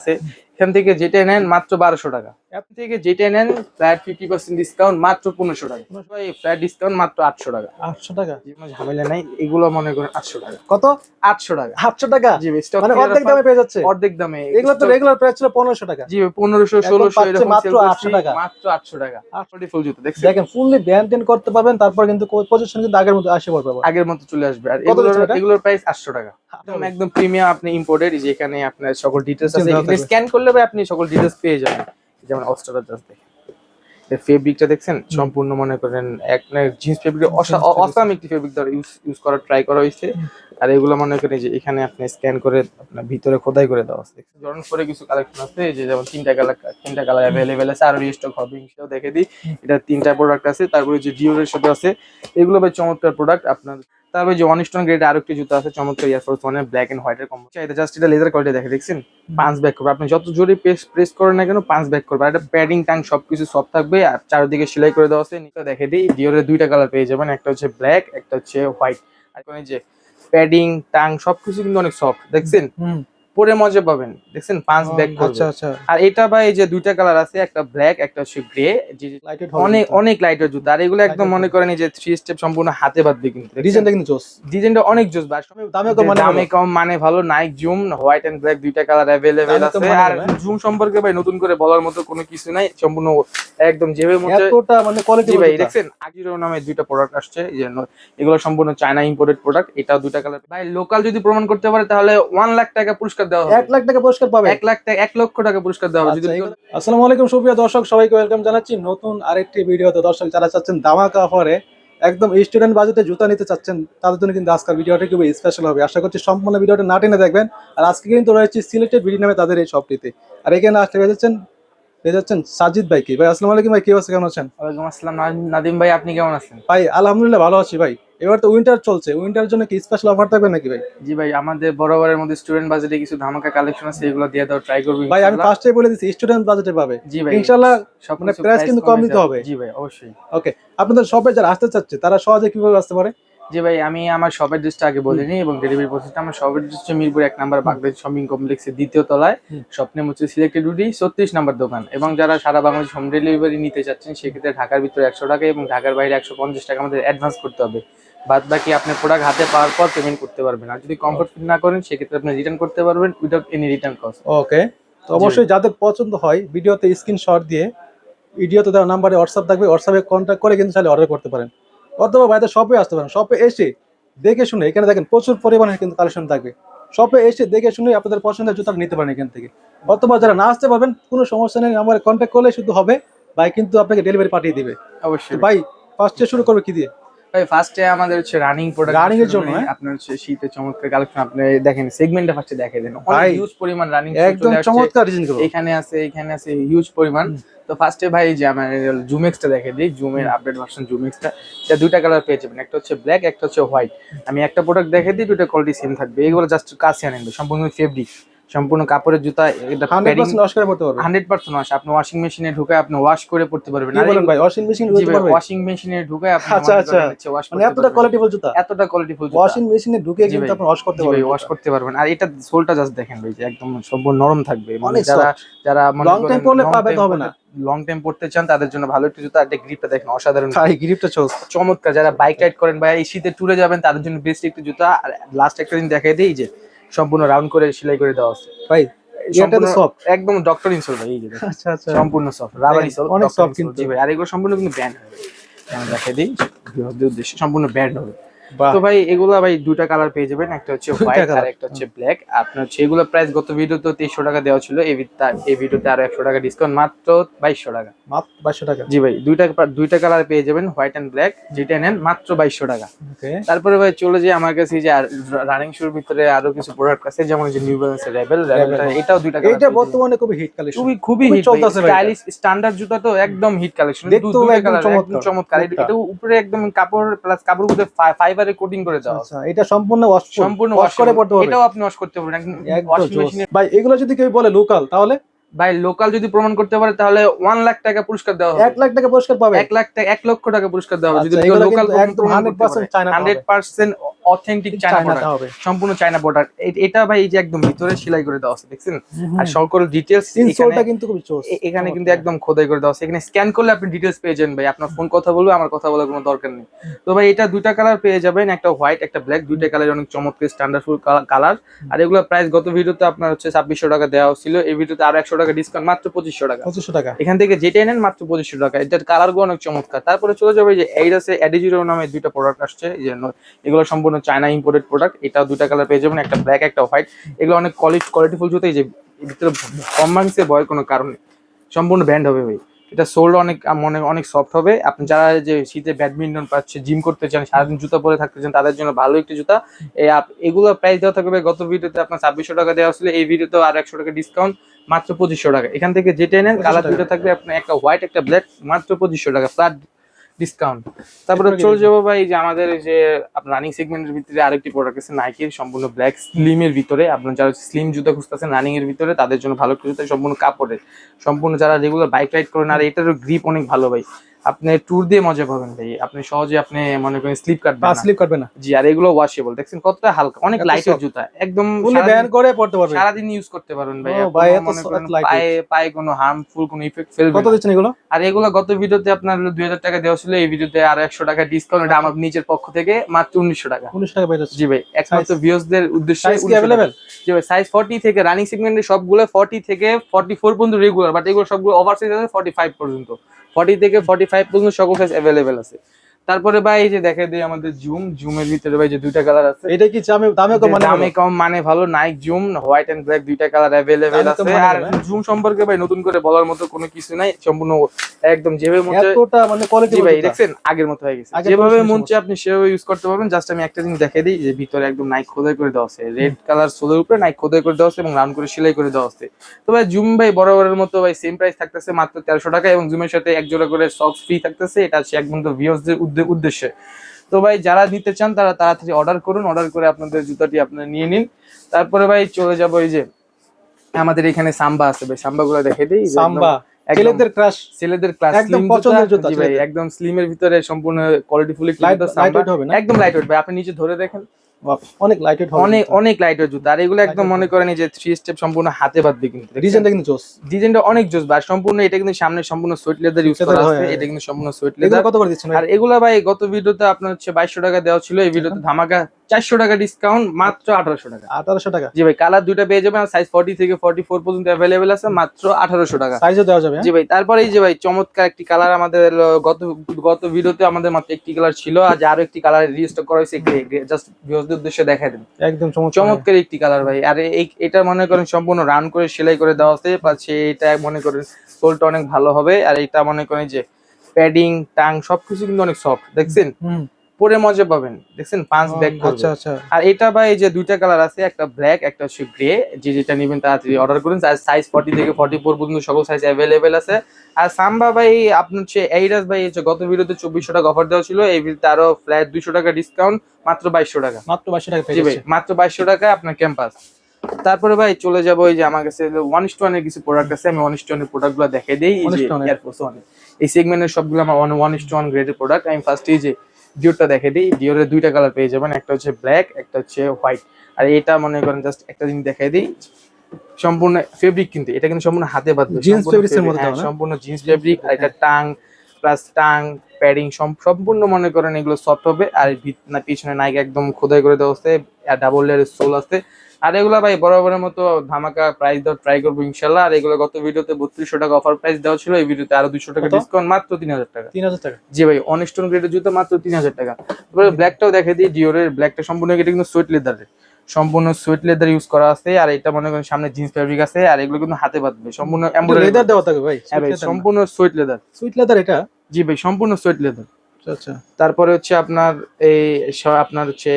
আছে এখান থেকে যেটা নেন মাত্র বারোশো টাকা। অ্যাপ থেকে যেটা নেন ফ্ল্যাট ফিফটি পার্সেন্ট ডিসকাউন্ট মাত্র পনেরোশো টাকা। ফ্ল্যাট ডিসকাউন্ট মাত্র আটশো টাকা। আটশো টাকা? কোনো ঝামেলা নাই। এগুলো মনে করেন আটশো টাকা। কত? আটশো টাকা। আটশো টাকা? জি মানে অর্ধেক দামে পেয়ে যাচ্ছে? অর্ধেক দামে। এগুলো তো রেগুলার প্রাইস ছিল পনেরোশো টাকা। জি পনেরোশো ষোলোশো এরকম মাত্র sell 800 করছি, টাকা। মাত্র আটশো টাকা। আটশো ফুল জুতো দেখছেন? দেখেন ফুললি মেনটেন করতে পারবেন তারপর কিন্তু পজিশন কিন্তু আগের মতো আসে পড়বে আগের মতো চলে আসবে। আর এগুলোর প্রাইস আটশো টাকা। একদম প্রিমিয়াম আপনি ইম্পোর্টেড যেখানে আপনার সকল ডিটেলস আছে এখানে। স্ক্যান করলে ভাই আপনি সকল ডিটেলস পেয়ে যাবেন। যেমন অস্ট্রেলিয়া জাস্ট দেখেন। ফেব্রিকটা দেখছেন? সম্পূর্ণ মনে করেন এক জিন্স ফেব্রিক অসাম একটি ফেব্রিক দ্বারা ইউজ ইউজ করার ট্রাই করা হয়েছে। আর এগুলো মনে করেন যে এখানে আপনি স্ক্যান করে আপনার ভিতরে খোদাই করে দেওয়া আছে। জর্ন করে কিছু কালেকশন আছে যে যেমন তিনটা কালার তিনটা কালার অ্যাভেলেবেল আছে আর রিস্টক হবে সেটাও দেখে দিই। এটা তিনটা প্রোডাক্ট আছে তারপরে যে ডিওরের সাথে আছে এগুলো ভাই চমৎকার প্রোডাক্ট আপনার তারপরে যে ওয়ান স্টোন গ্রেড আরেকটি জুতো আছে চমৎকার এয়ারফোর্স ওয়ানের ব্ল্যাক এন্ড হোয়াইটের কম্বো এটা জাস্ট এটা লেদার কোয়ালিটি দেখে দেখছেন? পাঁচ ব্যাক করবে। আপনি যত জোরে প্রেস প্রেস করেন না কেন পাঁচ ব্যাক করবে। আর এটা প্যাডিং টাং সবকিছু সব থাকবে আর চারিদিকে সেলাই করে দেওয়া আছে। নিচে দেখে দিই ডিওরের দুইটা কালার পেয়ে যাবেন। একটা হচ্ছে ব্ল্যাক একটা হচ্ছে হোয়াইট আর যে প্যাডিং টাং সবকিছু কিন্তু অনেক সফট দেখছেন? পরে মজা পাবেন। দেখছেন? পাঁচ করবে আচ্ছা আচ্ছা। আর এটা ভাই এই যে দুইটা কালার আছে একটা ব্ল্যাক একটা হচ্ছে গ্রে অনেক অনেক লাইটের জুতো। আর এগুলো একদম মনে করেন যে থ্রি স্টেপ সম্পূর্ণ হাতে বাঁধবে কিন্তু। ডিজাইনটা কিন্তু জোস। ডিজাইনটা অনেক জোস বা দামে কম মানে দামে কম মানে ভালো। Nike zoom white and black দুইটা কালার অ্যাভেলেবেল আছে। মানে আর জুম সম্পর্কে ভাই নতুন করে বলার মতো কোনো কিছু নাই। সম্পূর্ণ একদম যেভাবে মধ্যে এতটা মানে কোয়ালিটি ভাই দেখছেন? আজিরো নামে দুইটা প্রোডাক্ট আসছে এই যে এগুলো সম্পূর্ণ চায়না ইম্পোর্টেড প্রোডাক্ট এটাও দুইটা কালার ভাই লোকাল যদি প্রমাণ করতে পারে তাহলে ওয়ান লাখ টাকা পুরস্কার দেওয়া হবে। এক লাখ টাকা পুরস্কার পাবে। এক লাখ টাকা লক্ষ টাকা পুরস্কার দেওয়া হবে। যদি আচ্ছা, আসসালামু আলাইকুম সুপ্রিয় দর্শক সবাইকে ওয়েলকাম জানাচ্ছি নতুন আরেকটি ভিডিওতে। দর্শক যারা চাচ্ছেন অফারে একদম স্টুডেন্ট বাজেটে জুতা নিতে চাচ্ছেন তাদের জন্য কিন্তু আজকের ভিডিওটা খুবই স্পেশাল হবে। আশা করছি সম্পূর্ণ ভিডিওটা না টেনে দেখবেন। আর আজকে কিন্তু রয়েছে সিলেটেড ভিডিও নামে তাদের এই শপটিতে আর এখানে আসতে পেয়ে যাচ্ছেন সাজিদ ভাই কি? ভাই আসসালামু আলাইকুম ভাই কি অবস্থা? কেমন আছেন? ওয়ালাইকুম আসসালাম নাদিম ভাই আপনি কেমন আছেন? ভাই আলহামদুলিল্লাহ ভালো আছি ভাই। এবার তো উইন্টার চলছে উইন্টার জন্য কি স্পেশাল অফার থাকবে নাকি ভাই? জি ভাই আমাদের বরাবরের মধ্যে স্টুডেন্ট বাজেটে কিছু ধামাকা কালেকশন আছে এগুলো দিয়ে দাও ট্রাই করব ভাই আমি। ফার্স্টে বলে দিচ্ছি স্টুডেন্ট বাজেটে পাবে। জি ভাই ইনশাআল্লাহ মানে price কিন্তু কম দিতে হবে। জি ভাই অবশ্যই। ওকে আপনাদের শপে যারা আসতে চাচ্ছে তারা সহজে কীভাবে আসতে পারে? জি ভাই আমি আমার শপের অ্যাড্রেসটা আগে বলে নিই এবং ডেলিভারি প্রসেসটা আমার শপের অ্যাড্রেস হচ্ছে মিরপুর এক নাম্বার বাগদাদ শপিং কমপ্লেক্সের দ্বিতীয় তলায়। স্বপ্নে হচ্ছে সিলেক্টেড উডি ছত্রিশ নাম্বার দোকান। এবং যারা সারা বাংলাদেশ হোম ডেলিভারি নিতে চাচ্ছেন সেক্ষেত্রে ঢাকার ভিতরে একশো টাকা এবং ঢাকার বাইরে একশো পঞ্চাশ টাকা আমাদের অ্যাডভান্স করতে হবে। বাদ বাকি আপনি প্রোডাক্ট হাতে পাওয়ার পর পেমেন্ট করতে পারবেন। আর যদি কমফোর্ট ফিল না করেন সেক্ষেত্রে আপনি রিটার্ন করতে পারবেন without any return cost okay তো অবশ্যই যাদের পছন্দ হয় ভিডিওতে স্ক্রিনশট দিয়ে ভিডিওতে দেওয়া নাম্বারে হোয়াটসঅ্যাপ থাকবে হোয়াটসঅ্যাপে কন্ট্যাক্ট করে কিন্তু চাইলে অর্ডার করতে পারেন। অথবা ভাইদের শপে আসতে পারেন। শপে এসে দেখে শুনে এখানে দেখেন প্রচুর পরিমাণে কিন্তু কালেকশন থাকবে। শপে এসে দেখে শুনে আপনাদের পছন্দের জুতা নিতে পারেন এখান থেকে। অথবা যারা না আসতে পারবেন কোনো সমস্যা নেই আমার কন্ট্যাক্ট করলে শুধু হবে ভাই কিন্তু আপনাকে ডেলিভারি পাঠিয়ে দিবে। অবশ্যই। ভাই ফার্স্টে শুরু করবে কি দিয়ে? ভাই ফার্স্টে আমাদের হচ্ছে রানিং প্রোডাক্ট Running এর জন্য, হ্যাঁ? আপনার হচ্ছে শীতে চমৎকার কালেকশন আপনি দেখেন সেগমেন্টটা ফার্স্টে দেখে দেন। অনেক হিউজ পরিমাণ রানিং একদম চমৎকার ডিজাইন করব এখানে আছে এখানে আছে হিউজ পরিমাণ। তো ফার্স্টে ভাই যে আমার জুমেক্সটা দেখে দিই জুমের আপডেট ভার্সন জুমেক্সটা এটা দুইটা কালার পেয়ে যাবেন একটা হচ্ছে ব্ল্যাক একটা হচ্ছে হোয়াইট আমি একটা প্রোডাক্ট দেখে দিই দুটো কোয়ালিটি সেম থাকবে। এগুলো জাস্ট কাছে আনেন সম্পূর্ণ ফেব্রিক সম্পূর্ণ কাপড়ের জুতা এটা হান্ড্রেড পার্সেন্ট ওয়াশ করে পড়তে ওয়াশ আপনি ওয়াশিং মেশিনে ঢুকে আপনি ওয়াশ করে পড়তে পারবেন। কি বলেন ভাই ওয়াশিং মেশিন ওয়াশিং ঢুকে আপনি আচ্ছা, আচ্ছা। মানে এতটা কোয়ালিটিফুল জুতা? এতটা কোয়ালিটি ফুল ওয়াশিং মেশিনে ঢুকে কিন্তু আপনি ওয়াশ করতে পারবেন। ওয়াশ করতে পারবেন। আর এটা সোলটা জাস্ট দেখেন ভাই যে একদম সম্পূর্ণ নরম থাকবে। মানে যারা যারা Long time পরলে পা ব্যথা হবে না। লং টাইম পড়তে চান তাদের জন্য ভালো একটা জুতা। একটা গ্রিপটা দেখেন অসাধারণ। ভাই গ্রিপটা চমৎকার। যারা বাইক রাইড করেন বা এই শীতে ট্যুরে যাবেন তাদের জন্য বেস্ট একটা জুতা। আর লাস্ট একটা দিন দেখাই দিই যে সম্পূর্ণ রাউন্ড করে সেলাই করে দেওয়া আছে। ভাই এটা তো সফট একদম ডক্টর ইনসোল ভাই এই যে আচ্ছা আচ্ছা। সম্পূর্ণ সফট রাবার ইনসোল অনেক সফট কিন্তু। ভাই আর এগুলো সম্পূর্ণ কিন্তু ব্যান্ড হবে দেখাই দিই উদ্দেশ্যে সম্পূর্ণ ব্যান্ড হবে। তো ভাই এগুলো ভাই দুটা কালার পেয়ে যাবেন একটা হচ্ছে হোয়াইট আর একটা হচ্ছে ব্ল্যাক আপনার হচ্ছে এগুলো প্রাইস গত ভিডিওতে তেইশশো টাকা দেওয়া ছিল এই এই ভিডিওতে আরও একশো টাকা ডিসকাউন্ট মাত্র বাইশশো টাকা। মাত্র 2200 টাকা? জি ভাই দুইটা দুইটা কালার পেয়ে যাবেন হোয়াইট এন্ড ব্ল্যাক যেটা নেন মাত্র বাইশশো টাকা। তারপরে ভাই চলে যাই আমার কাছে যে রানিং শুর ভিতরে আরও কিছু প্রোডাক্ট আছে যেমন যে নিউ ব্যালেন্স রেবেল এটাও দুইটা যাবেন। বর্তমানে খুবই হিট কালেকশন খুবই খুবই হিট স্টাইলিশ স্ট্যান্ডার্ড জুতা তো একদম হিট কালেকশন দেখতেও একদম চমৎকার। এটা- উপরে একদম কাপড় প্লাস কাপড় মধ্যে ফাইবারে কোটিং করে দেওয়া আচ্ছা এটা সম্পূর্ণ ওয়াশ সম্পূর্ণ ওয়াশ করে পড়তে হবে। এটাও আপনি ওয়াশ করতে পারবেন। ওয়াশিং মেশিনে ভাই এগুলো যদি কেউ বলে লোকাল তাহলে? ভাই লোকাল যদি প্রমাণ করতে পারে তাহলে ওয়ান লাখ টাকা পুরস্কার দেওয়া হবে। এক লাখ টাকা পুরস্কার পাবে? এক লাখ টাকা এক লক্ষ টাকা পুরস্কার দেওয়া হবে। যদি আচ্ছা, এগুলো local 100% China hundred percent authentic China হবে। সম্পূর্ণ চায়না প্রোডাক্ট এটা ভাই এই যে একদম ভিতরে সেলাই করে দেওয়া আছে দেখছেন? আর সকল ডিটেলস ইনসোলটা কিন্তু খুবই চোস এখানে কিন্তু একদম খোদাই করে দেওয়া আছে। এখানে স্ক্যান করলে আপনি ডিটেলস পেয়ে যাবেন ভাই। আপনার ফোন কথা বলবে আমার কথা বলার কোনো দরকার নেই। তো ভাই এটা দুইটা কালার পেয়ে যাবেন একটা হোয়াইট একটা ব্ল্যাক দুইটা কালার অনেক চমৎকার স্ট্যান্ডার্ড ফুল কালার আর এগুলো প্রাইস গত ভিডিওতে আপনার হচ্ছে ছাব্বিশশো টাকা দেওয়া ছিল। এই ভিডিওতে আরও একশো টাকা ডিসকাউন্ট মাত্র পঁচিশশো টাকা। পঁচিশশো টাকা। এখান থেকে যেটাই নেন মাত্র পঁচিশশো টাকা। এটার কালারগুলো অনেক চমৎকার। তারপরে চলে যাবে এই যে এইরাসে অ্যাডিজিরো নামে দুইটা প্রোডাক্ট আসছে। এই যে এগুলো সম্পূর্ণ চায়না ইম্পোর্টেড প্রোডাক্ট এটা দুইটা কালার পেয়ে যাবেন একটা ব্ল্যাক একটা হোয়াইট এগুলো অনেক কোয়ালিটি কোয়ালিটিফুল জুতো এই যে ভিতরে কম মাংসে ভয়ের কোনো কারণে সম্পূর্ণ ব্যান্ড হবে ভাই। এটা সোল্ড অনেক মনে অনেক সফট হবে। আপনি যারা যে শীতে ব্যাডমিন্টন পাচ্ছে জিম করতে চান সারাদিন জুতা পরে থাকতে চান তাদের জন্য ভালো একটি জুতা। এগুলো প্রাইস দেওয়া থাকবে গত ভিডিওতে আপনার ছাব্বিশশো টাকা দেওয়া ছিল এই ভিডিওতে আর একশো টাকা ডিসকাউন্ট মাত্র পঁচিশশো টাকা। এখান থেকে যেটা নেন কালার দুটো থাকবে আপনার একটা হোয়াইট একটা ব্ল্যাক মাত্র পঁচিশশো টাকা। ফ্ল্যাট ডিসকাউন্ট তারপরে চলে যাব ভাই যে আমাদের যে আপনার রানিং সেগমেন্টের ভিতরে আরেকটি প্রোডাক্ট আছে নাইকির সম্পূর্ণ ব্ল্যাক স্লিমের ভিতরে। আপনার যারা স্লিম জুতা খুঁজতেছেন রানিং এর ভিতরে তাদের জন্য ভালো কিছু জুতা সম্পূর্ণ কাপড়ের। সম্পূর্ণ যারা রেগুলার বাইক রাইড করেন আর এটারও গ্রিপ অনেক ভালো ভাই। আপনি ট্যুর দিয়ে মজা পাবেন ভাই। আপনি সহজে আপনি মনে করেন স্লিপ কাটবেন না। স্লিপ করবে না জি আর এগুলো ওয়াশেবল দেখছেন কতটা হালকা অনেক লাইটের জুতা। একদম ফুলি ব্যান করে পড়তে পারবে সারাদিন ইউজ করতে পারবেন ভাই। ভাই, এত পায়ে পায়ে কোনো হার্মফুল কোনো ইফেক্ট ফেলবে কত দিচ্ছেন এগুলো? আর এগুলো গত ভিডিওতে আপনার দুই হাজার টাকা দেওয়া ছিল এই ভিডিওতে আর একশো টাকা ডিসকাউন্ট এটা আমার নিজের পক্ষ থেকে মাত্র উনিশশো টাকা। উনিশ টাকা বের জি ভাই একমাত্র ভিউসদের উদ্দেশ্যে সাইজ কি 1900। অ্যাভেলেবেল জি ভাই সাইজ ফর্টি থেকে রানিং সেগমেন্টের সবগুলো ফর্টি থেকে ফর্টি ফোর পর্যন্ত রেগুলার বাট এগুলো সবগুলো ওভার সাইজ আছে ফর্টি ফাইভ পর্যন্ত। ফর্টি থেকে ফর্টি ফাইভ পর্যন্ত সকল সাইজ অ্যাভেলেবেল আছে। তারপরে ভাই এই যে দেখা দিই আমাদের জুম জুমের ভিতরে ভাই যে দুইটা কালার আছে। এটা কি দামে দামে কম মানে দামে কম মানে ভালো Nike zoom white and black দুইটা কালার তো আছে। মানে আর জুম সম্পর্কে ভাই নতুন করে বলার মতো কোনো কিছু নাই সম্পূর্ণ একদম যেভাবে মন চায়- এতটা মানে কোয়ালিটি ভাই দেখছেন? আগের মতো হয়ে গেছে। যেভাবে মন চায় আপনি সেভাবে ইউজ করতে পারবেন। জাস্ট আমি একটা জিনিস দেখিয়ে দিই যে ভিতরে একদম নাইক খোদাই করে দেওয়া আছে। রেড কালার সোলের উপরে নাইক খোদাই করে দেওয়া আছে এবং রাউন্ড করে সেলাই করে দেওয়া আছে। তো ভাই জুম ভাই বরাবরের মতো ভাই সেম প্রাইস থাকতেছে মাত্র তেরোশো টাকা এবং জুমের সাথে এক জোড়া করে সক্স ফ্রি থাকতেছে। এটা হচ্ছে একমাত্র ভিউসদের উদ্দেশ্যে তো ভাই যারা নিতে চান তারা তাড়াতাড়ি অর্ডার করুন অর্ডার করে আপনাদের জুতাটি আপনারা নিয়ে নিন। তারপরে ভাই চলে যাব এই যে আমাদের এখানে সাম্বা আছে ভাই সাম্বা গুলো দেখে দিই। সাম্বা একদম- ছেলেদের ক্রাশ ছেলেদের ক্লাস একদম পছন্দের জুতা। ভাই একদম স্লিমের ভিতরে সম্পূর্ণ কোয়ালিটি ফুল লাইট লাইট হবে না? একদম লাইট ওয়েট ভাই আপনি নিচে ধরে দেখেন। অনেক লাইটেড অনেক অনেক লাইট ওয়েট জুতা। আর এগুলো একদম মনে করেন যে থ্রি স্টেপ সম্পূর্ণ হাতে বাঁধবে কিন্তু ডিজাইনটা কিন্তু জোস। ডিজাইনটা অনেক জোস ভাই সম্পূর্ণ এটা কিন্তু সামনে সম্পূর্ণ সুইট লেদার ইউজ করা আছে। এটা কিন্তু সম্পূর্ণ এগুলো লেদার কত করে দিচ্ছেন আর এগুলা ভাই গত ভিডিওতে আপনার হচ্ছে বাইশশো টাকা দেওয়া ছিল এই ভিডিওতে ধামাকা চারশো টাকা ডিসকাউন্ট মাত্র আঠারোশো টাকা। আঠারোশো টাকা। জি ভাই কালার দুইটা পেয়ে যাবেন সাইজ ফর্টি থেকে ফর্টি ফোর পর্যন্ত অ্যাভেলেবেল আছে মাত্র আঠারোশো টাকা। সাইজও দেওয়া যাবে হ্যাঁ? জি ভাই তারপরে এই যে ভাই চমৎকার একটি কালার আমাদের গত গত ভিডিওতে আমাদের মাত্র একটি কালার ছিল আর আরও একটি কালার রিস্টক করা হয়েছে জাস্ট ভিউজদের উদ্দেশ্যে দেখাই দেন। একদম চমৎকার। একটি কালার ভাই। আর এই এটা মনে করেন সম্পূর্ণ রান করে সেলাই করে দেওয়া আছে পাচ্ছে এটা মনে করেন সোলটা অনেক ভালো হবে। আর এটা মনে করেন যে প্যাডিং টাং সবকিছু কিন্তু অনেক সফট দেখছেন? পরে মজা পাবেন। দেখছেন? পাঁচ ব্যাগ আচ্ছা আচ্ছা। আর এটা ভাই এই যে দুইটা কালার আছে একটা ব্ল্যাক একটা হচ্ছে গ্রে যে যেটা নেবেন তাড়াতাড়ি অর্ডার করুন। সাইজ ফর্টি থেকে ফর্টি ফোর পর্যন্ত সকল সাইজ অ্যাভেলেবেল আছে। আর সাম্বা ভাই আপনার হচ্ছে এইরাস ভাই হচ্ছে গত ভিডিওতে চব্বিশশো টাকা অফার দেওয়া ছিল এই ভিডিওতে আরও ফ্ল্যাট দুইশো টাকা ডিসকাউন্ট মাত্র বাইশশো টাকা। মাত্র বাইশশো টাকা জি ভাই মাত্র বাইশশো টাকায় আপনার ক্যাম্পাস তারপরে ভাই চলে যাব এই যে আমার কাছে ওয়ানের কিছু প্রোডাক্ট আছে আমি ওয়ানের প্রোডাক্টগুলো দেখে দিই। এই সেগমেন্টের সবগুলো আমার ওয়ান ওয়ান ওয়ান গ্রেডের প্রোডাক্ট আমি ফার্স্ট এই যে ডিওরটা দেখে দিই। ডিওরের দুইটা কালার পেয়ে যাবেন একটা হচ্ছে ব্ল্যাক একটা হচ্ছে হোয়াইট আর এটা মনে করেন জাস্ট একটা জিনিস দেখাই দিই। সম্পূর্ণ ফেব্রিক কিন্তু এটা কিন্তু সম্পূর্ণ হাতে বাঁধবে জিন্স এর মধ্যে হ্যাঁ, সম্পূর্ণ জিন্স ফেব্রিক আর এটা টাং প্লাস টাং প্যাডিং সম্পূর্ণ মনে করেন এগুলো সফট হবে আর পিছনে নাইক একদম খোদাই করে দেওয়া আছে আর ডাবল লেয়ারের সোল আছে। আর এগুলো ভাই বরাবরের মতো ধামাকা প্রাইস দেওয়ার ট্রাই করব ইনশাল্লাহ। আর এগুলো গত ভিডিওতে বত্রিশশো টাকা অফার প্রাইস দেওয়া ছিল এই ভিডিওতে আরও দুশো টাকা ডিসকাউন্ট মাত্র তিন হাজার টাকা। তিন হাজার টাকা। জি ভাই অনেস্টন গ্রেডের জুতো মাত্র তিন হাজার টাকা তারপরে ব্ল্যাকটাও দেখে দিই ডিওরের ব্ল্যাকটা সম্পূর্ণ এটা কিন্তু সুইট লেদারের সম্পূর্ণ সুইট লেদার ইউজ করা আছে আর এটা মনে করেন সামনে জিন্স ফেব্রিক আছে আর এগুলো কিন্তু হাতে বাঁধবে সম্পূর্ণ লেদার দেওয়া থাকবে ভাই হ্যাঁ সম্পূর্ণ সুইট লেদার সুইট লেদার এটা? জি ভাই সম্পূর্ণ সুইট লেদার তারপরে হচ্ছে আপনার এই আপনার হচ্ছে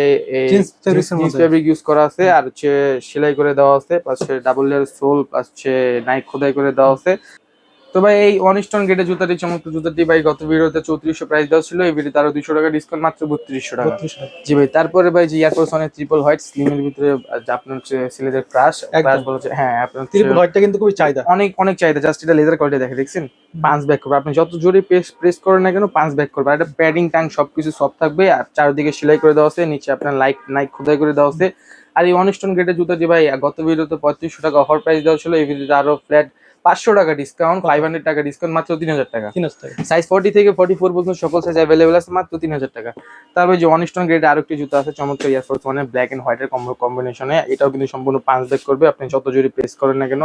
ফেব্রিক ইউজ করা আছে আর হচ্ছে সেলাই করে দেওয়া আছে পাশে ডাবল লেয়ার সোল পাশে নাইক খোদাই করে দেওয়া আছে। তো ভাই এই ওয়ান গেটে গেটের জুতাটি চমৎকার জুতাটি ভাই গত ভিডিওতে চৌত্রিশশো প্রাইস দেওয়া ছিল এই ভিডিওতে আরও দুশো টাকা ডিসকাউন্ট মাত্র বত্রিশশো টাকা। জি ভাই তারপরে ভাই যে এয়ারফোর্স ওয়ানের ট্রিপল হোয়াইট স্লিমের ভিতরে আপনার হচ্ছে ছেলেদের ক্রাশ। ক্রাশ বলছে হ্যাঁ আপনার ত্রিপুল হোয়াইটটা কিন্তু খুবই চাহিদা। অনেক অনেক চাহিদা জাস্ট এটা লেজার কোয়ালিটি দেখে দেখছেন? পাঁচ ব্যাক করবে। আপনি যত জোরে প্রেস প্রেস করেন না কেন পাঁচ ব্যাক করবে। আর এটা প্যাডিং ট্যাঙ্ক সবকিছু সফট থাকবে আর চারদিকে সেলাই করে দেওয়া আছে নিচে আপনার লাইক নাইক খোদাই করে দেওয়া আছে। আর এই অনস্টোন গেটের জুতো যে ভাই গত ভিডিওতে পঁয়ত্রিশশো টাকা অফার প্রাইস দেওয়া ছিল এই ভিডিওতে আরও ফ্ল্যাট পাঁচশো টাকা ডিসকাউন্ট ফাইভ হান্ড্রেড টাকা ডিসকাউন্ট মাত্র তিন হাজার টাকা। সাইজ ফোর্টি থেকে ফোর্টি ফোর পর্যন্ত সকল সাইজ অ্যাভেলেবল আছে মাত্র তিন হাজার টাকা। তারপরে যে অনস্টোন গ্রেড আরও একটি জুতো আছে চমৎকার এয়ারফোর্স ওয়ানের ব্ল্যাক এন্ড হোয়াইটের কম্বিনেশনে এটাও কিন্তু সম্পূর্ণ পাঁচ ব্যাক করবে আপনি যত জোরে প্রেস করেন না কেন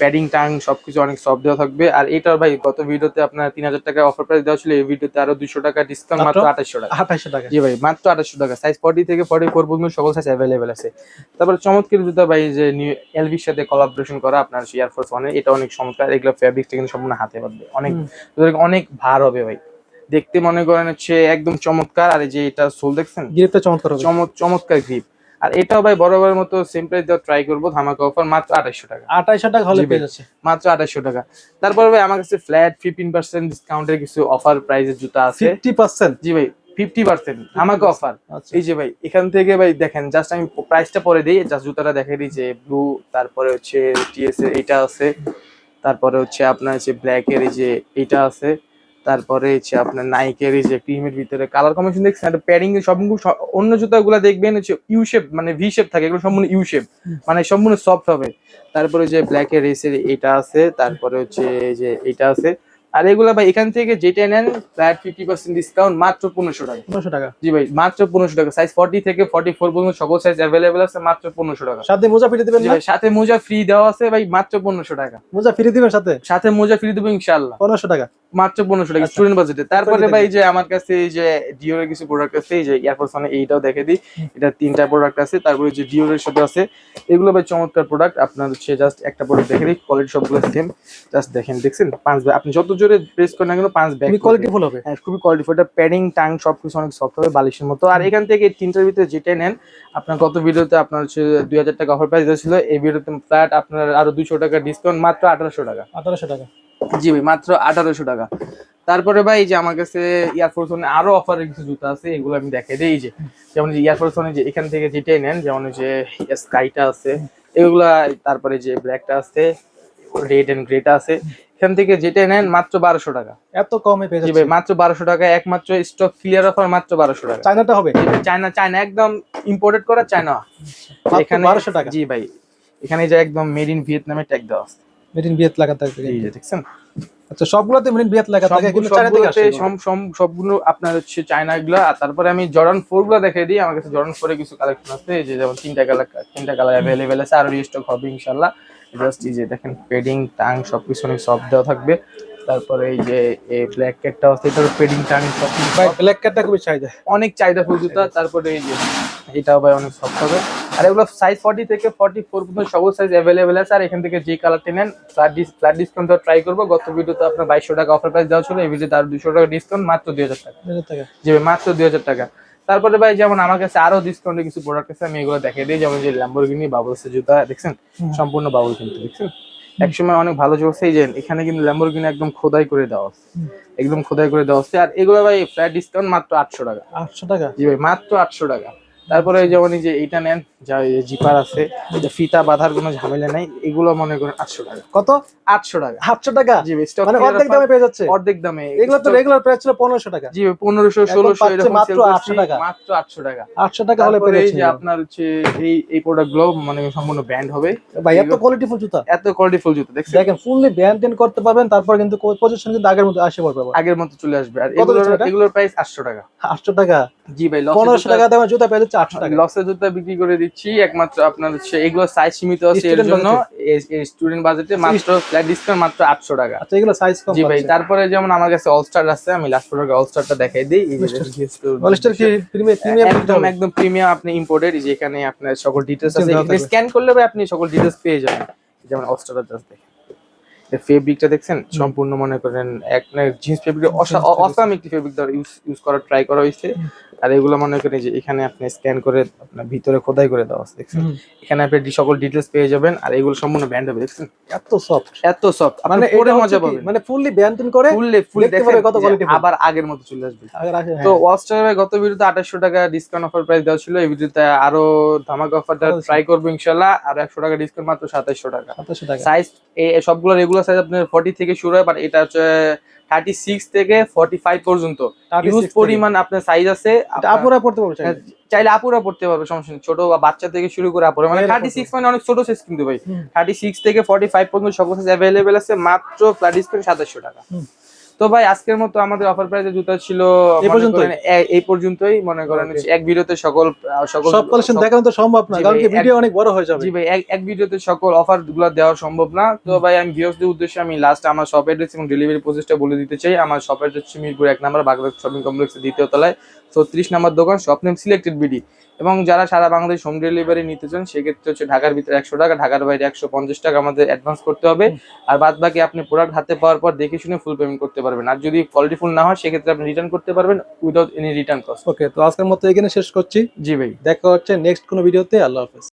প্যাডিং টাং সবকিছু অনেক সফট দেওয়া থাকবে। আর এটার ভাই গত ভিডিওতে আপনার তিন হাজার টাকা অফার প্রাইস দেওয়া ছিল এই ভিডিওতে আরও দুশো টাকা ডিসকাউন্ট মাত্র? আঠাশশো টাকা। আঠাইশো টাকা। জি ভাই মাত্র আঠাশশো টাকা। সাইজ ফর্টি থেকে ফর্টি ফোর পর্যন্ত সকল সাইজ অ্যাভেলেবেল আছে। তারপরে চমৎকার জুতো ভাই যে নিউ এলভির সাথে কোলাবোরেশন করা আপনার এয়ারফোর্স ওয়ানের এটা অনেক চমৎকার এগুলো ফ্যাব্রিকটা কিন্তু সম্পূর্ণ হাতে বাঁধবে। অনেক অনেক ভার হবে ভাই। দেখতে মনে করেন হচ্ছে একদম চমৎকার আর যে এটা সোল দেখছেন? গ্রিপটা চমৎকার চমৎকার গ্রিপ আর এটাও ভাই বরাবরের মতো সেম প্রাইস দেওয়া ট্রাই করব ধামাকা অফার মাত্র আঠাশশো টাকা। আঠাইশো টাকা হলে পেয়ে যাচ্ছে। মাত্র আঠাশশো টাকা। তারপর ভাই আমার কাছে ফ্ল্যাট ফিফটিন পার্সেন্ট ডিসকাউন্টের কিছু অফার প্রাইসের জুতা আছে। ফিফটি পার্সেন্ট জি ভাই ফিফটি পার্সেন্ট ধামাকা অফার এই যে ভাই এখান থেকে ভাই দেখেন জাস্ট আমি প্রাইসটা পরে দিই জাস্ট জুতাটা দেখে দিই যে ব্লু তারপরে হচ্ছে টিএস এইটা আছে। তারপরে হচ্ছে আপনার যে ব্ল্যাকের এই যে এটা আছে, তারপরে হচ্ছে আপনার নাইকের এই যে ক্রিমের ভিতরে কালার কম্বিনেশন দেখছেন? একটা প্যাডিং এর সব অন্য জুতাগুলো দেখবেন হচ্ছে ইউ শেপ মানে ভি শেপ থাকে, এগুলো সম্পূর্ণ ইউ শেপ মানে সম্পূর্ণ সফট হবে। তারপরে যে ব্ল্যাকের রেসের এটা আছে, তারপরে হচ্ছে যে এটা আছে আর এগুলো ভাই এখান থেকে যেটা নেন ফ্ল্যাট ফিফটি পার্সেন্ট ডিসকাউন্ট মাত্র পনেরোশো টাকা। পনেরোশো টাকা। জি ভাই মাত্র পনেরোশো টাকা। সাইজ ফর্টি থেকে ফর্টি ফোর পর্যন্ত সকল সাইজ অ্যাভেলেবেল আছে মাত্র পনেরোশো টাকা। সাথে মোজা ফিরে দেবেন ভাই সাথে মোজা ফ্রি দেওয়া আছে ভাই মাত্র পনেরোশো টাকা। মোজা ফিরে দিবেন সাথে? সাথে মোজা ফ্রি দেবো ইনশাল্লাহ পনেরোশো টাকা। মাত্র পনেরোশো টাকা আচ্ছা। স্টুডেন্ট বাজেটে তারপরে ভাই যে আমার কাছে এই যে ডিওর কিছু প্রোডাক্ট আছে এই যে এয়ারফোর্স মানে এইটাও দেখে দিই। এটা তিনটা প্রোডাক্ট আছে তারপরে যে ডিওরের সাথে আছে এগুলো ভাই চমৎকার প্রোডাক্ট আপনার হচ্ছে জাস্ট একটা প্রোডাক্ট দেখে দিই কোয়ালিটি সবগুলো সেম জাস্ট দেখেন দেখছেন? পাঁচ ব্যাগ। আপনি যত জোরে প্রেস করেন না কেন পাঁচ ব্যাগ কোয়ালিটি ফুল হবে। হ্যাঁ খুবই কোয়ালিটি এটা প্যাডিং টাং সবকিছু অনেক সফট হবে বালিশের মতো। আর এখান থেকে তিনটার ভিতরে যেটাই নেন আপনার গত ভিডিওতে আপনার হচ্ছে দুই হাজার টাকা অফার প্রাইস ছিল এই ভিডিওতে ফ্ল্যাট আপনার আরও দুশো টাকা ডিসকাউন্ট মাত্র আঠারোশো টাকা। আঠারোশো টাকা। জি ভাই মাত্র আঠারোশো টাকা। তারপরে ভাই যে আমার কাছে এয়ারফোর্স ওয়ানে আরও অফারের কিছু জুতা আছে এগুলো আমি দেখাই দিই যে। যেমন এয়ারফোর্স ওয়ানে যে এখান থেকে যেটাই নেন যেমন যে স্কাইটা আছে এগুলা তারপরে যে ব্ল্যাকটা আছে রেড এন্ড গ্রেটা আছে এখান থেকে যেটাই নেন মাত্র বারোশো টাকা। এত কমে পেয়ে ভাই মাত্র বারোশো টাকা একমাত্র স্টক ক্লিয়ার অফার মাত্র বারোশো টাকা। চায়নাটা হবে? চায়না চায়না একদম ইম্পোর্টেড করা চায়না। এখানে বারোশো টাকা? জি ভাই এখানে যে একদম মেড ইন ভিয়েতনামের ট্যাগ দেওয়া আছে। মেড ইন বিয়েত লাগা থাকবে এই যে দেখছেন? আচ্ছা সবগুলোতে মেড ইন বিয়েত লাগা থাকে কিন্তু চায়না থেকে আসে সব- সব- সবগুলো আপনার হচ্ছে চায়না গুলো আর তারপরে আমি জর্ডান ফোরগুলো দেখে দিই। আমার কাছে জর্ডান ফোর কিছু কালেকশন আছে এই যে যেমন তিনটা কালার তিনটা কালার অ্যাভেলেবেল আছে আর রিস্টক হবে ইনশাল্লাহ জাস্ট এই যে দেখেন পেডিং টাং সবকিছু অনেক সফট দেওয়া থাকবে। তারপরে এই যে এই ব্ল্যাক ক্যাটটা আছে এটার পেডিং টাং ভাই ব্ল্যাক কাটটা খুবই চাহিদা। অনেক চাহিদা ফুল জুতা তারপরে এই যে এটাও ভাই অনেক সফট হবে। আর এগুলো সাইজ ফর্টি থেকে ফর্টি ফোর পর্যন্ত সব সাইজ অ্যাভেলেবেল আছে। আর এখান থেকে যে কালারটি নেন ফ্ল্যাট ফ্ল্যাট ডিসকাউন্ট ট্রাই করব। গত ভিডিওতে আপনার বাইশশো টাকা অফার প্রাইস দেওয়া ছিল এই ভিডিওতে আর দুশো টাকা ডিসকাউন্ট মাত্র দুই হাজার টাকা। জি মাত্র দুই হাজার টাকা। তারপরে ভাই যেমন আমার কাছে আরও ডিসকাউন্টে কিছু প্রোডাক্ট আছে আমি এগুলো দেখে দিই। যেমন যে ল্যাম্বরগিনি বাবলসের জুতা দেখছেন? সম্পূর্ণ বাবল কিন্তু দেখছেন? একসময় অনেক ভালো চলছে এই যে এখানে কিন্তু ল্যাম্বরগিনি একদম খোদাই করে দেওয়া আছে। একদম খোদাই করে দেওয়া আছে। আর এগুলো ভাই ফ্ল্যাট ডিসকাউন্ট মাত্র আটশো টাকা। আটশো টাকা? জি ভাই মাত্র আটশো টাকা। তারপরে যেমন এই যে এইটা নেন যা জিপার আছে ফিতা বাঁধার কোনো ঝামেলা নাই এগুলো মনে করেন আটশো টাকা। কত? আটশো টাকা। আটশো টাকা? জি মানে অর্ধেক দামে পেয়ে যাচ্ছে। অর্ধেক দামে। এগুলো তো রেগুলার প্রাইস ছিল পনেরোশো টাকা। জি পনেরোশো ষোলোশো এরকম মাত্র sell 800 করছি, টাকা। মাত্র আটশো টাকা। আটশো টাকা হলে পেয়ে যাচ্ছে যে আপনার হচ্ছে এই এই প্রোডাক্টগুলো মানে সম্পূর্ণ ব্যান্ড হবে। ভাই এত এগুলো- কোয়ালিটি ফুল জুতা। এত কোয়ালিটি ফুল জুতো দেখছেন? দেখেন ফুললি ব্যান্ড করতে পারবেন তারপর কিন্তু পজিশন কিন্তু আগের মতো আসে পড়বে আগের মতো চলে আসবে। আর কত এগুলোর এগুলোর প্রাইস আটশো টাকা। আটশো টাকা। জি ভাই পনেরোশো টাকা দামের জুতা পেয়ে যাচ্ছে আটশো টাকা। লসের জুতা বিক্রি করে দিচ্ছি একমাত্র আপনার হচ্ছে এগুলো সাইজ সীমিত আছে এর জন্য। স্টুডেন্ট বাজেটে মাত্র ডিসকাউন্ট মাত্র আটশো টাকা। আচ্ছা এগুলো সাইজ কম জি ভাই তারপরে যেমন আমার কাছে অলস্টার আছে আমি লাস্ট প্রোডাক্ট অলস্টারটা দেখাই দিই। কি প্রিমিয়াম একদম একদম প্রিমিয়াম আপনি ইম্পোর্টেড যে এখানে আপনার সকল ডিটেলস আছে। স্ক্যান করলে ভাই আপনি সকল ডিটেলস পেয়ে যাবেন। যেমন অলস্টারটা জাস্ট দেখেন। ফেব্রিকটা দেখছেন সম্পূর্ণ মনে করেন এক জিন্স ফেব্রিক অসাম একটি ফেব্রিক দ্বারা ইউজ ইউজ করা ট্রাই করা হয়েছে। আর এগুলো মনে করেন যে এখানে আপনি স্ক্যান করে আপনার ভিতরে খোদাই করে দেওয়া আছে দেখছেন? এখানে আপনি সকল ডিটেলস পেয়ে যাবেন আর এগুলো সম্পূর্ণ ব্যান্ড হবে দেখছেন? এত সফট এত সফট মানে পরে মজা পাবেন। মানে ফুললি ব্যান্টন করে ফুললে ফুল দেখতে পাবে কত quality আবার আগের মতো চলে আসবে। তো হ্যাঁ। ওয়াস্টার গত ভিডিওতে আঠাশশো টাকা ডিসকাউন্ট অফার প্রাইস দেওয়া ছিল এই ভিডিওতে আরও ধামাকা অফার। ট্রাই করব ইনশাল্লাহ আর একশো টাকা ডিসকাউন্ট মাত্র সাতাইশশো টাকা। 2700 টাকা। সাইজ এই সবগুলো রেগুলার সাইজ আপনার ফর্টি থেকে শুরু হয় বাট এটা হচ্ছে থার্টি সিক্স থেকে ফর্টি ফাইভ পর্যন্ত 36 ইউজ পরিমাণ আপনার সাইজ আছে আপুরা পড়তে পারবে চাইলে। হ্যাঁ, আপুরা পড়তে পারবে সমস্যা ছোট বা বাচ্চা থেকে শুরু করে আপুরা। মানে মেয়েরা থার্টি পড়তে সিক্স মানে অনেক ছোট সাইজ কিন্তু ভাই। হুম। থার্টি সিক্স থেকে ফর্টি ফাইভ পর্যন্ত সকল সাইজ অ্যাভেলেবেল আছে মাত্র ফ্ল্যাট ডিসকাউন্ট সাতাশশো টাকা। হুম। তো ভাই আজকের মতো আমাদের অফার প্রাইসে জুতা ছিল এই এ- এই পর্যন্তই। মনে করেন এক ভিডিওতে সকল সকল সব কালেকশন দেখানো তো সম্ভব না কারণ কি ভিডিও অনেক বড় হয়ে যাবে। জি ভাই এক এক ভিডিওতে সকল অফারগুলো দেওয়া সম্ভব না। তো ভাই আমি ভিউয়ার্সদের উদ্দেশ্যে আমি লাস্ট আমার শপ অ্যাড্রেস এবং ডেলিভারি প্রসেসটা বলে দিতে চাই। আমার শপ অ্যাড্রেস হচ্ছে মিরপুর এক নাম্বার বাগদাদ শপিং কমপ্লেক্সের দ্বিতীয় তলায় ছত্রিশ নাম্বার দোকান শপ নেম সিলেক্টেড বিডি এবং যারা সারা বাংলাদেশ হোম ডেলিভারি নিতে চান সেক্ষেত্রে হচ্ছে ঢাকার ভিতরে একশো টাকা ঢাকার বাইরে একশো পঞ্চাশ টাকা আমাদের অ্যাডভান্স করতে হবে। আর বাদ বাকি আপনি প্রোডাক্ট হাতে পাওয়ার পর দেখে শুনে ফুল পেমেন্ট করতে পারবেন। আর যদি কোয়ালিটি ফুল না হয় সেক্ষেত্রে আপনি রিটার্ন করতে পারবেন without any return cost okay তো আজকের মতো এখানে শেষ করছি। জি ভাই। দেখা হচ্ছে নেক্সট কোনো ভিডিওতে। আল্লাহ হাফেজ।